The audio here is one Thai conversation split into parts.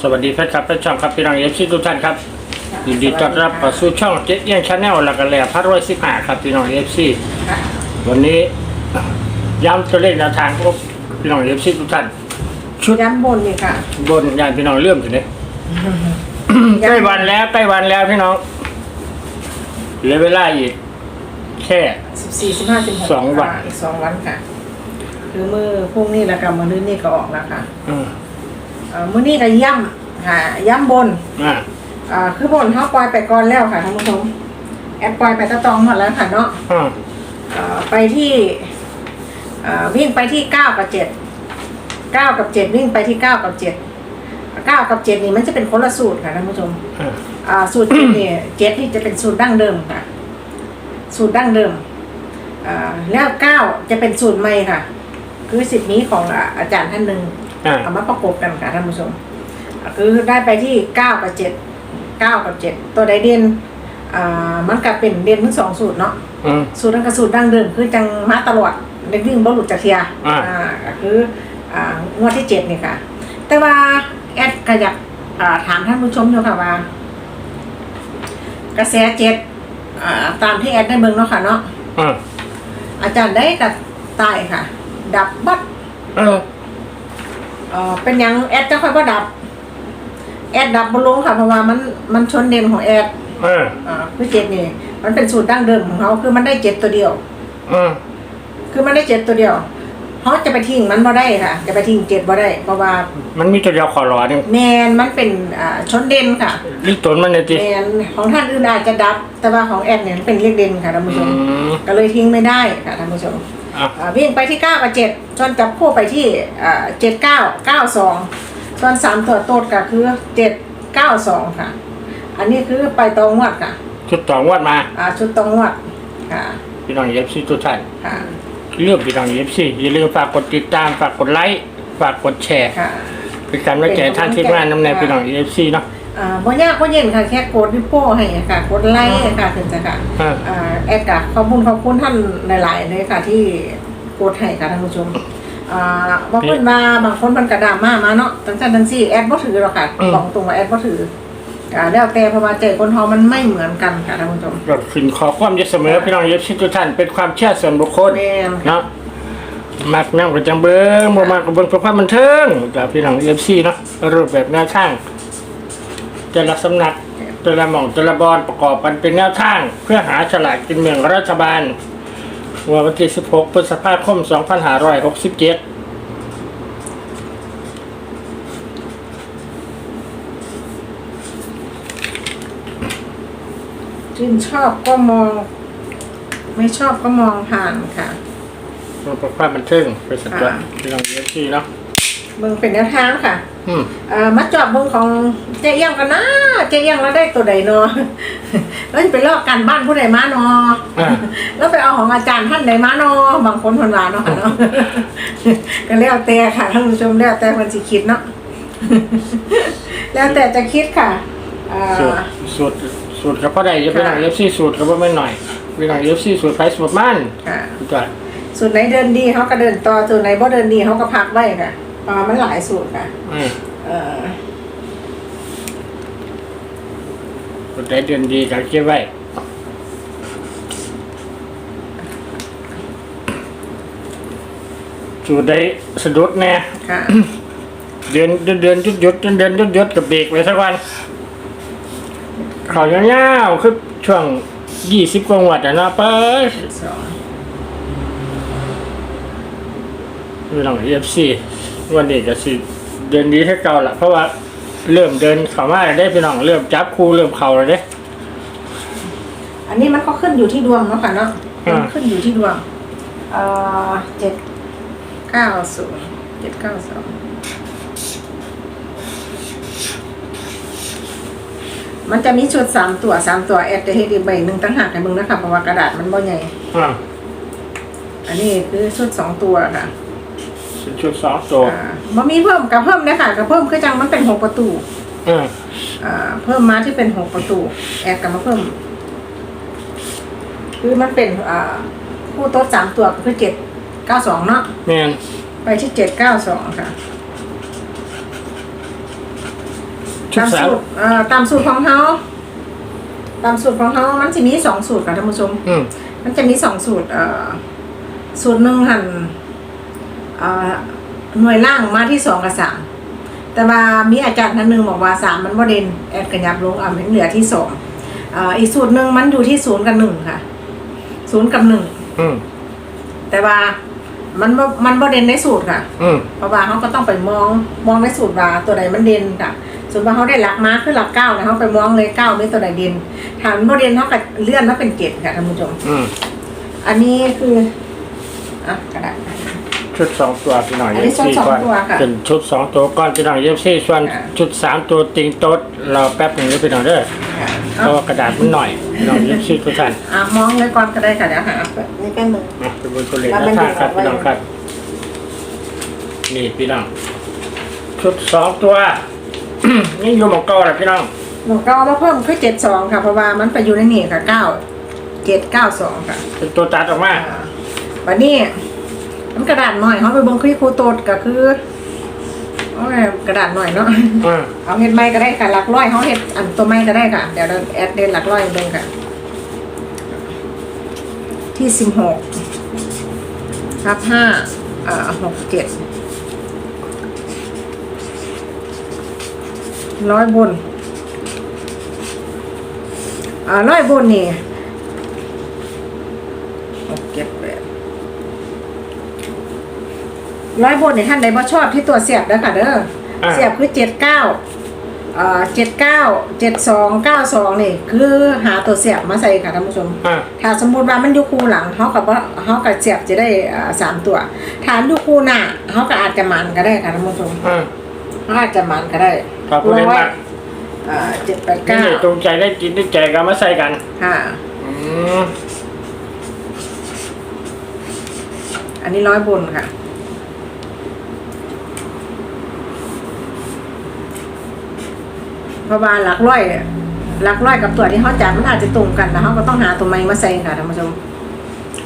สวัสดีแฟนคลับแฟนช่องครับพี่น้องเอฟซีทุกท่านครับยินดีต้อนรับเข้าสู่ช่องเจ๊เอี้ยงชาแนลหลักกระแหล่พัดร้อยสิบห้าครับพี่น้องเอฟซีวันนี้ย้ำตัวเลขแนวทางพวกพี่น้องเอฟซีทุกท่าน ชุดย้ำบนนี่ค่ะ บนยานพี่น้องเลื่อมถึงนี้ใกล้วันแล้วใกล้วันแล้วพี่น้องเหลือเวลาอีกแค่สิบสี่สิบห้าสิบหกสองวันอีกสองวันค่ะ คือมือพรุ่งนี้แล้วกับมือนี้นี่ก็ออกแล้วค่ะอืม เอ่อมือนี้ก็ย่ำค่ะย่ำบนอ่าอ่าคือบนเขาปล่อยไปก่อนแล้วค่ะท่านผู้ชมแอดปล่อยไปตะตองหมดแล้วค่ะเนาะอ่าเอ่อไปที่เอ่อวิ่งไปที่เก้ากับเจ็ดเก้ากับเจ็ดวิ่งไปที่เก้ากับเจ็ดเก้ากับเจ็ดนี่มันจะเป็นคนละสูตรค่ะท่านผู้ชม อ่าอ่าสูตรเจ็ดเนี่ย เจ็ดนี่จะเป็นสูตรดั้งเดิมค่ะ สูตรดั้งเดิมอ่าแล้วเก้าจะเป็นสูตรใหม่ค่ะ คือสิบนี้ของอ่าอาจารย์ท่านหนึ่ง อ่า เอามาประกบกันค่ะท่านผู้ชมอ่าคือได้ไปที่เก้ากับเจ็ดเก้ากับเจ็ดตัวใดเด่นอ่ามันกับเป็นเด่นทั้งสองสูตรเนาะ อืม สูตรนั้นกับสูตรดั้งเดิมคือจังมาตลอดเด็กวิ่งบ่หลุดจากเทียอ่า ก็คืออ่างวดที่เจ็ดนี่ค่ะ แต่ว่าแอดก็อยากอ่าถามท่านผู้ชมอยู่ค่ะว่า กระแสเจ็ดอ่าตามที่แอดได้เบิ่งเนาะค่ะเนาะอ่าอาจารย์ได้กับตายค่ะ ดับบัดเออ เอ่อเป็นหยังแอดจะค่อยว่าดับ แอดดับบนลงค่ะเพราะว่ามันมันชนเด่นของแอดเอออ่าคือเจ็ดนี่ มันเป็นสูตรดั้งเดิมของเขาคือมันได้เจ็ดตัวเดียวอืมคือมันได้เจ็ดตัวเดียวเขาจะไปทิ้งมันบ่ได้ค่ะ จะไปทิ้งเจ็ดบ่ได้ เพราะว่ามันมีตัวเดียวขอรอหนึงแมนมันเป็นอ่าชนเด่นค่ะ ลิตนมันเนี่ยจีแมนของท่านอื่นอาจจะดับ แต่ว่าของแอดเนี่ยมันเป็นเลขเด่นค่ะท่านผู้ชอืมมก็เลยทิ้งไม่ได้ค่ะท่านผู้ชม อะ อ่าวิ่งไปที่เก้ากับเจ็ดจนจับคู่ไปที่อ่าเจ็ดเก้าเก้าสองส่วนสามตัวโตดก็คือเจ็ดเก้าสองค่ะ อันนี้คือไปตรงงวดค่ะ ชุดต่องวดมา อ่าชุดตรงงวดค่ะพี่น้องเอฟซีทุกท่านค่ะเรื่องพี่น้องเอฟซีอย่าลืมฝากกดติดตามฝากกดไลค์ฝากกดแชร์ค่ะเป็นการไว้ใจท่านที่งานน้ำแนวพี่น้องเอฟซีเนาะ อ่าบ่ยากบ่เย็นค่ะแค่กดริโป้ให้ค่ะกดไลค์ค่ะถึงจะค่ะอ่า อ่าแอดกะขอบคุณขอบคุณท่านหลายๆเลยค่ะ ที่กดให้ค่ะท่านผู้ชมอ่าว่าเพิ่นมาบางคนเพิ่นกระดราม่ามาเนาะตั้งแต่ทั้งสี่แอดบ่ถือหรอกค่ะบอกตรงว่าแอดบ่ถืออ่าแล้วแต่เพราะว่าใจคนเฮามันไม่เหมือนกันค่ะท่านผู้ชม ก็ขึ้นขอความจะเสมอพี่น้องเอฟซีทุกท่านเป็นความเชื่อส่วนบุคคลแม่นค่ะเนาะมักนั่งประจำเบิ้งบ่มากกับเบิ้งเพื่อความบันเทิงกับพี่น้องเอฟซีเนาะรูปแบบแนวทาง แต่ละสำนักแต่ละหม่องแต่ละบอลประกอบกันเป็นแนวทาง เพื่อหาฉลากกินเมืองรัฐบาลวันที่ 16 พฤษภาคม 2567ชื่นชอบก็มอง ไม่ชอบก็มองผ่านค่ะเพื่อความบันเทิงไปสักวันอ่าพี่น้องเอฟซีเนาะเบิ่งเป็นแนวทางค่ะ อืม เอ่อมาจอบเบิ่งของเจ๊เอี้ยังกันนะเจ๊เอี้ยังแล้วได้ตัวใดเนาะแล้วจะไปลอกกันบ้านผู้ใดมาเนาะอ่า แล้วไปเอาของอาจารย์ท่านใดมาเนาะบางคนคนว่าเนาะค่ะเนาะก็แล้วแต่ค่ะท่านผู้ชมแล้วแต่คนสิคิดเนาะแล้วแต่จะคิดค่ะอ่าสูตรสูตรสูตรกับพ่อใดจะพี่น้องเอฟซีสูตรกับว่าไม่หน่อยพี่น้องเอฟซีสูตรไพสูตรมันค่ะจ้ะสูตรไหนเดินดีเขาก็เดินต่อสูตรไหนบ่เดินดีเขาก็พักไว้ค่ะอ่ามันหลายสูตรค่ะ อืม เอ่อสูตรใดเดือนดีก็เก็บไว้สูตรใดสะดุดแน่ค่ะเดือนเดือนเดือนหยุดหยุดเดือนเดือนหยุดหยุดกับเบรกไปสักวันเขายาวๆคือช่วงยี่สิบกว่าวัดอะเนาะเปิ้ลสองพี่น้องเอฟซีวันนี้ก็สิ เดินดีให้เก่าละเพราะว่าเริ่มเดินเข้ามาได้พี่น้องเริ่มจับคู่เริ่มเข่าแล้วเด้ อันนี้มันก็ขึ้นอยู่ที่ดวงเนาะค่ะเนาะอ่ามัมั นขึ้นอยู่ที่ดวงเอ่อเจ็ดเก้าศูนย์เจ็ดเก้าสองมันจะมีชุดสามตัวสามตัวแอดจะให้ดีใบหนึ่งตั้งหากให้มึงนะคะเพราะว่ากระดาษมันบ่ใหญ่ อ่าอันนี้คือชุดสองตัวค่ะ ชุดสองตัวอ่ามันมีเพิ่มกับเพิ่มได้ค่ะกับเพิ่มคือจังมันเป็นหกประตูอ่าอ่าเพิ่มมาที่เป็นหกประตู แอดกับมาเพิ่ม คือมันเป็นอ่าคู่โต๊ะสามตัวก็คือเจ็ดเก้าสองเนาะ แม่นไปที่เจ็ดเก้าสองค่ะ ชุดตามสามสูตรเอ่อตามสูตรของเฮาตามสูตรของเฮามันจะมีสองสูตรค่ะท่านผู้ชม อืมมันจะมีสองสูตรเอ่อสูตรหนึ่งหัน เอ่อหน่วยล่างมาที่สองกับสามแต่ว่ามีอาจารย์ท่านหนึ่งบอกว่าสามมันบ่เด่นแอดกระยับลงอะมันเหลือที่สองเอ่ออีกสูตรหนึ่งมันอยู่ที่ศูนย์กับหนึ่งค่ะศูนย์กับหนึ่งอืมแต่ว่ามันบ่มันบ่เด่นในสูตรค่ะอืมเพราะว่าเขาก็ต้องไปมองมองในสูตรว่าตัวใดมันเด่นค่ะส่วนว่าเขาได้หลักมาคือหลักเก้านะเขาไปมองเลยเก้าไม่ตัวใดเด่นถามบ่เด่นเขาก็เลื่อนมาเป็นเจ็ดค่ะท่านผู้ชมอืมอันนี้คืออะกระดาษ ชุดสองตัวพี่น้องอันนี้ชุดสองก่อนตัวค่ะเป็นชุดสองตัวก้อนพี่น้องเย็บซี่ส่วนค่ะ ชุดสามตัวติงโต๊ดเราแป๊บหนึ่งเด้อพี่น้องเด้อเพราะว่ากระดาษมันหน่อยพี่น้องเย็บซี่ทุกท่านอะมองเลยก่อนก็ได้ค่ะเดี๋ยวหานี่เป็นมือนะเป็นบนตัวเลขแล้วนะมันท่านครับอยู่พี่น้องเอาไว้ครับนี่พี่น้องชุดสองตัว นี่อยู่หมองเก้าแหละพี่น้องหนูก็เอามาเพิ่มคือเจ็ดสองค่ะเพราะว่ามันไปอยู่ในนี่ค่ะเก้าเจ็ดเก้าสองค่ะเป็นตัวตัดออกมาอ่าวันนี้ มันกระดาษหน่อยเขาไปเบิ่งคุยครูโตดก็คือโอ้ยกระดาษหน่อยเนาะ อ่าเอาเห็ดไม้ก็ได้ค่ะหลักร้อยเขาเห็ดอันตัวไม้ก็ได้ค่ะ เดี๋ยวเราแอดเดนหลักร้อยเบิ่งค่ะ ที่สิบหกทับห้าเอ่อหกเจ็ดร้อยบนอ่าร้อยบนนี่หกเจ็ดแปด ร้อยบนนี่ท่านใดบ่ชอบที่ตัวเสียบเด้อค่ะเด้ออ่าเสียบคือเจ็ดเก้าเอ่อเจ็ดเก้าเจ็ดสองเก้าสองนี่คือหาตัวเสียบมาใส่ค่ะท่านผู้ชม อ่าถ้าสมมติว่ามันอยู่คู่หลังเขากับว่าเขากับเสียบจะได้อ่าสามตัวถ้าอยู่คู่หน้าเขาก็อาจจะมันก็ได้ค่ะท่านผู้ชมอ่าเขาอาจจะมันก็ได้ขอบคุณร้อยมากอ่าเจ็ดแปดนี่เก้าตรงใจได้กินได้ใจกันมาใส่กันค่ะ อืมอันนี้ร้อยบนค่ะ เพราะว่าหลักร้อยเนี่ยหลักร้อยกับตัวที่เขาจับมันอาจจะตรงกันแต่เขาก็ต้องหาตัวไม้มาใส่ค่ะท่านผู้ชม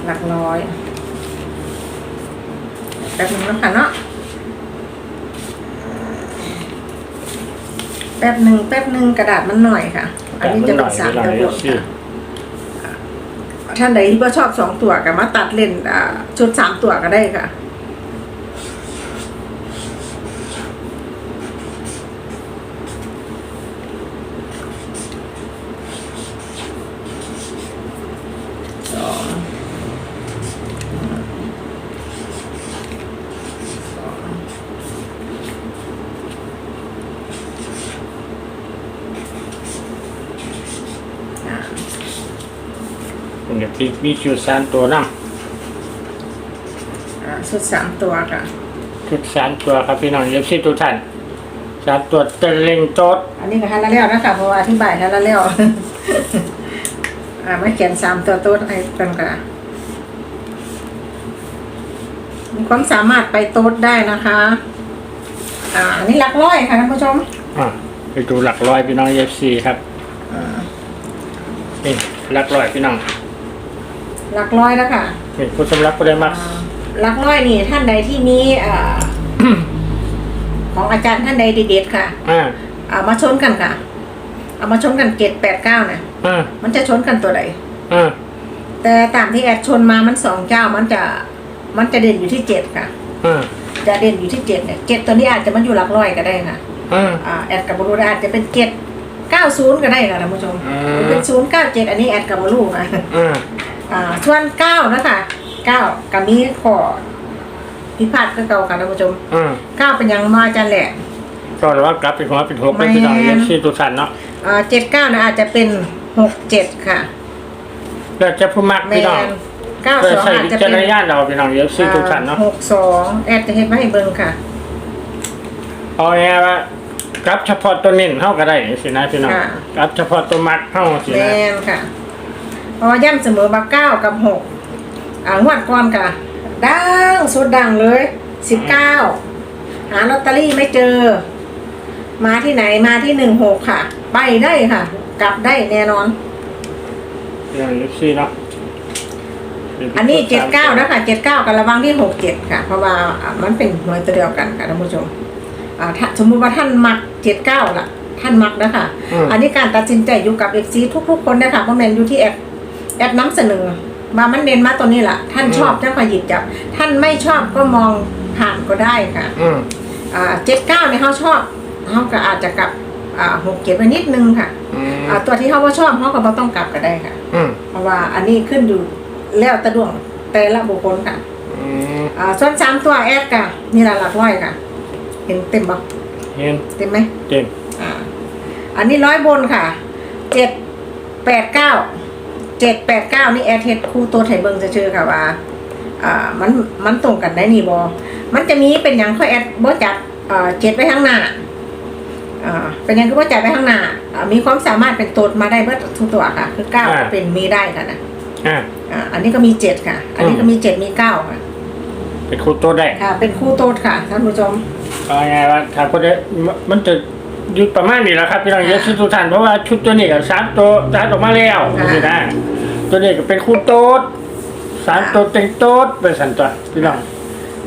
หลักร้อยแป๊บนึงแล้วค่ะเนาะแป๊บหนึ่งแป๊บหนึ่งกระดาษมันหน่อยค่ะ อันนี้จะเป็นสามพี่น้ตัองวเย็บบนซี่ค่ะท่านใดที่ว่าชอบสองตัวก็มาตัดเล่นอ่าชุดสามตัวก็ได้ค่ะ สองสองอ่า เดี๋ยวพี่มีชุดสามตัวนั่งอ่าชุดสามตัวค่ะ ชุดสามตัวครับพี่น้องเย็บซี่ทุกท่านสามตัวเตะเล็งโต๊ดอันนี้ก็ให้ละเลี้ยวนะคะเพราะว่าอธิบายให้ละเลี้ยวอ่าไม่เขียนสามตัวโต๊ดให้กันค่ะมีความสามารถไปโต๊ดได้นะคะ อ่าอันนี้หลักร้อยค่ะท่านผู้ชมอ่าไปดูหลักร้อยพี่น้องเย็บซี่ครับอ่านี่หลักร้อยพี่น้อง หลักร้อยแล้วค่ะนี่ผู้สำรับก็ได้มากอ่าหลักร้อยนี่ท่านใดที่มีอ่าของอาจารย์ท่านใดเด็ดๆค่ะอ่าเอามาชนกันค่ะ เอามาชนกันเจ็ดแปดเก้าเนี่ยอ่ามันจะชนกันตัวใดอ่าแต่ตามที่แอดชนมามันสองเจ้ามันจะมันจะเด่นอยู่ที่เจ็ดค่ะ อ่าจะเด่นอยู่ที่เจ็ดเนี่ยเจ็ดตัวนี้อาจจะมันอยู่หลักร้อยก็ได้ค่ะอ่า อ่าแอดกับบรูอาจจะเป็นเจ็ดเก้าศูนย์ก็ได้ค่ะท่านผู้ชมอืมหรือเป็นศูนย์เก้าเจ็ดอันนี้แอดกับบรูค่ะ อ่า อ่าส่วนเก้านะคะเก้ากับมีขอพิพาทก็เก่าค่ะท่านผู้ชมอ่าเก้าเป็นหยังมาอาจารย์แหละ ก็ระว่ากลับเป็นหัวเป็นหกเป็นพี่น้องเย็บซี่ทุกท่านเนาะอ่าเจ็ดเก้านะอาจจะเป็นหกเจ็ดค่ะแล้วจะผู้มักแมพี่น้องนเก้าเพื่อสองใช้อาจวิจะจาเป็รนณญาณเราพี่น้องเย็บซี่ทุกท่านเนาะหกสองแอดจะเห็นมาให้เบิ่งค่ะ เอาไงว่ากลับเฉพาะตัวเน้นเท่าก็ได้สินะพี่น้องค่ะกลับเฉพาะตัวมักเท่าสิแมนะนค่ะเพ ราะว่าย่ำเสมอมาเก้ากับหกอ่างวดก่อนค่ะดังสุดดังเลยสิบเก้าหาลอตเตอรี่ไม่เจอ มาที่ไหนมาที่หนึ่งหกค่ะ ไปได้ค่ะ กลับได้แน่นอนพี่น้องเย็บซี่เนาะอันนี้เจ็ดเก้านะคะเจ็ดเก้ากับระวังที่หกเจ็ดค่ะ เพราะว่าอะมันเป็นหน่วยตัวเดียวกันค่ะท่านผู้ชมอ่าถ้าสมมุติว่าท่านมักเจ็ดเก้าล่ะ ท่านมักนะคะอืมอันนี้การตัดสินใจอยู่กับเอฟซีทุกๆคนนะคะเพราะแมนอยู่ที่แอดแอ ดน้ำเสนอมามันเน้นมาตัวนี้แหละท่านชอบท่านคอยหยิบจับ ท่านไม่ชอบก็มองผ่านก็ได้ค่ะอืมอ่าเจ็ดเก้าเนี่ยเขาชอบเขาก็อาจจะกลับอ่าหกเก็บไปนิดนึงค่ะอืมอ่าตัวที่เขาว่าชอบเขาก็บ่ต้องกลับก็ได้ค่ะ อืมเพราะว่าอันนี้ขึ้นอยู่แล้วแตะดวงแต่ละบุคคลค่ะอืมอ่าส่วนสามตัวแอดค่ะนี่ละหลักร้อยค่ะ เห็นเต็มปะเห็นเต็มไหมเต็มอ่าอันนี้ร้อยบนค่ะเจ็ดแปดเก้า เจ็ดแปดเก้านี่แอดเทสคู่ตัวไทยเบิงจะเชื่อค่ะว่า อ่า มัน มันตรงกันได้นี่บอมันจะมีเป็นอย่างข้อแอดบ่จับอ่าเจ็ดไปข้างหน้าอ่าเป็นอย่างคือบ่จับไปข้างหน้าอ่ามีความสามารถเป็นตัวมาได้เบิดทุกตัวค่ะ คือเก้าเป็นมีได้ค่ะนะอ่า อ่า อันนี้ก็มีเจ็ดค่ะ อันนี้ก็มีเจ็ดมีเก้าค่ะ เป็นคู่ตัวได้ค่ะ เป็นคู่โต๊ดค่ะท่านผู้ชม เอาไงว่าถ้าคนได้มันจะอยุดประมาณนี้แหละครับพี่น้องเยอะที่ทุกท่านเพราะว่าชุดตัวนี้กับสามตัวสามออกมาแล้วอ่า นี่นะ ตัวนี้ก็เป็นคู่โต๊ดสามตัวเต็งโต๊ดเป็นสันตัวพี่น้อง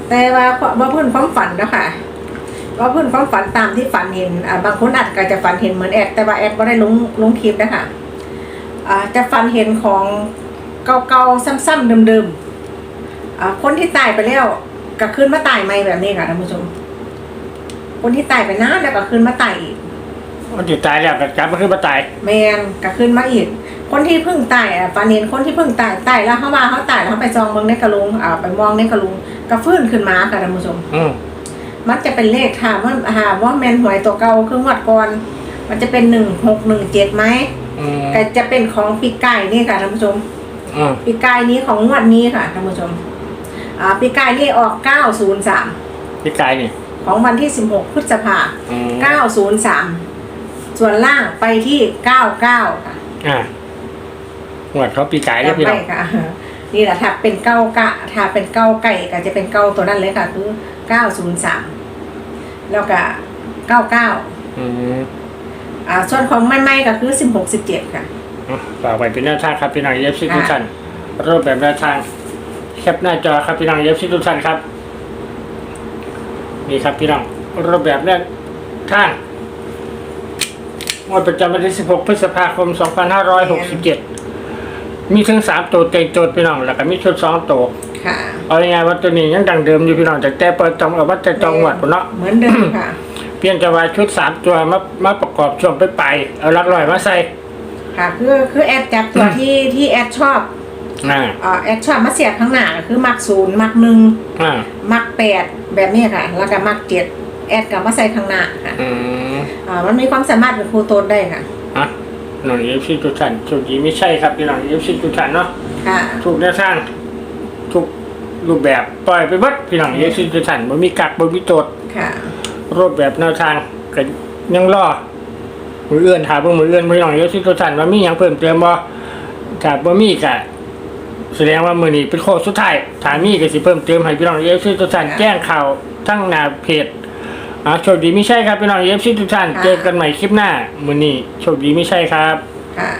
แต่ว่าว่าเพื่อนความฝันเนาะค่ะว่าเพื่อนความฝันตามที่ฝันเห็นอ่าบางคนอาจก็จะฝันเห็นเหมือนแอดแต่ว่าแอดไม่ได้ลงลงคลิปนะคะอ่าจะฝันเห็นของเก่าๆซ้ำๆเดิมๆอ่าคนที่ตายไปแล้วก็คืนมาตายใหม่แบบนี้ค่ะท่านผู้ชม คนที่ตายไปนานแล้วก็คืนมาตายอีกมันติดตายแล้วก็กลับมาขึ้นมาตายแมนก็ขึ้นมาอีก คนที่เพิ่งตายอะปานเนนคนที่เพิ่งตายตายแล้วเขามาเขาตายแล้วเขาไปจองเมืองในกระลุงอ่าไปมองในกระลุงก็ฟื้นขึ้นมาค่ะท่านผู้ชมอืมมันจะเป็นเลขถามว่าหาว่าแมนหวยตัวเก่าคือหวัดก่อนมันจะเป็นหนึ่งหกหนึ่งเจ็ดไหมอืมก็จะเป็นของปีไก่นี่ค่ะท่านผู้ชม อืมปีไก่นี้ของงวดนี้ค่ะท่านผู้ชม อ่าปีไก่นี่ออกเก้าศูนย์สามพี่กายนี่ของวันที่สิบหกพฤษภาอืมเก้าศูนย์สามส่วนล่างไปที่เก้าเก้าค่ะ อ่า หวดเขาปีกายแล้วจำพี่น้ไม่องค่ะ นี่แหละถ้าเป็นเก้ากะถ้าเป็นเก้าไก่ก็จะเป็นเก้าตัวนั้นเลยค่ะคือเก้าศูนย์สามแล้วก็เก้าเก้าอืมอ่าส่วนของไม่ไม่ก็คือสิบหกสิบเจ็ดค่ะอะฝากไว้เป็นแนวทางครับพี่น้องเยฟซีทุกท่านรูปแบบแนวทางแคปหน้าจอครับพี่น้องเยฟซีทุกท่านครับนี่ครับพี่น้องรูปแบบแนวทางงวดประจำวันที่ 16 พฤษภาคม 2567 มีถึง3ตัวเต็งโจทย์พี่น้องแล้วก็มีชุด2ตัวค่ะเอาง่ายๆว่าตัวนี้ยังดังเดิมอยู่พี่น้องจากแต่เปิดจองเอาว่าแต่จองหวัดพุ่นเนาะเหมือนเดิมค่ะ เพียงแต่ว่าชุด3ตัวมามาประกอบช่วงไปไปๆเอาหลักลอยมาใส่ค่ะคือคือแอดจับตัวที่ที่แอดชอบอ่าอ่าแอดชอบมาเสียบข้างหน้าก็คือมักศูนย์มักหนึ่งอ่ามักแปดแบบนี้ค่ะ แล้วก็มักเจ็ดแอดกับมาใส่ข้างหน้าค่ะอืมอ่ามันมีความสามารถเป็นครูโตนได้ค่ะอะห น่อยเอฟซีทุกท่านโชคดีไม่ใช่ครับพี่น้องเอฟซีทุกท่านเนาะค่ะ ถูกแนวทางทุกรูปแบบปล่อยไปเบัดพี่น้องเอฟซีทุกท่านบ่มีกักบ่มีโจทย์ค่ะ รูปแบบแนวทางก็ยังรอมือเอื้อนถามเบิ่งมือเอื้อนพี่น้องเอฟซีทุกท่านว่ามีหยังเพิ่มเติมบ่ถ้าบ่มีก็แสดงว่ามื้อนี้เป็นโค้งสุดท้ายถ้ามีก็สิเพิ่มเติมให้พี่น้องเอฟซีทุกท่านแจ้งข่าวทั้งหน้าเพจ อะโชคดีไม่ใช่ครับพี่น้องเอฟซีทุกท่าน เจอกันใหม่คลิปหน้ามือนี้โชคดีไม่ใช่ครับ ค่ะ